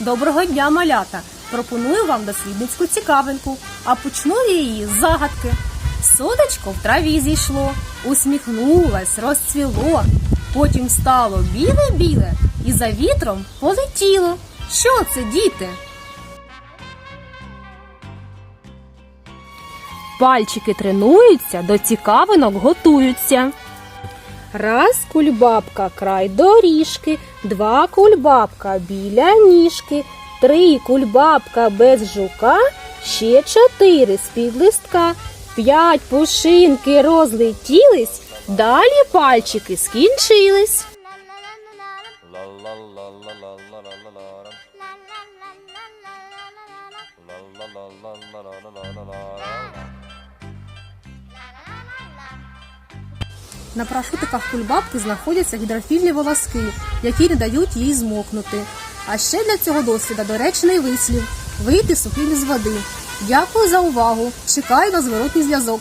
Доброго дня, малята! Пропоную вам дослідницьку цікавинку, а почну її з загадки. Сонечко в траві зійшло, усміхнулось, розцвіло, потім стало біле-біле і за вітром полетіло. Що це, діти? Пальчики тренуються, до цікавинок готуються. Раз кульбабка край доріжки, два кульбабка біля ніжки, три кульбабка без жука, ще чотири з-під листка, п'ять пушинки розлетілись, далі пальчики скінчились. На парашутиках кульбабки знаходяться гідрофільні волоски, які не дають їй змокнути. А ще для цього досвіда доречний вислів вийти сухим з води. Дякую за увагу. Чекаю на зворотній зв'язок.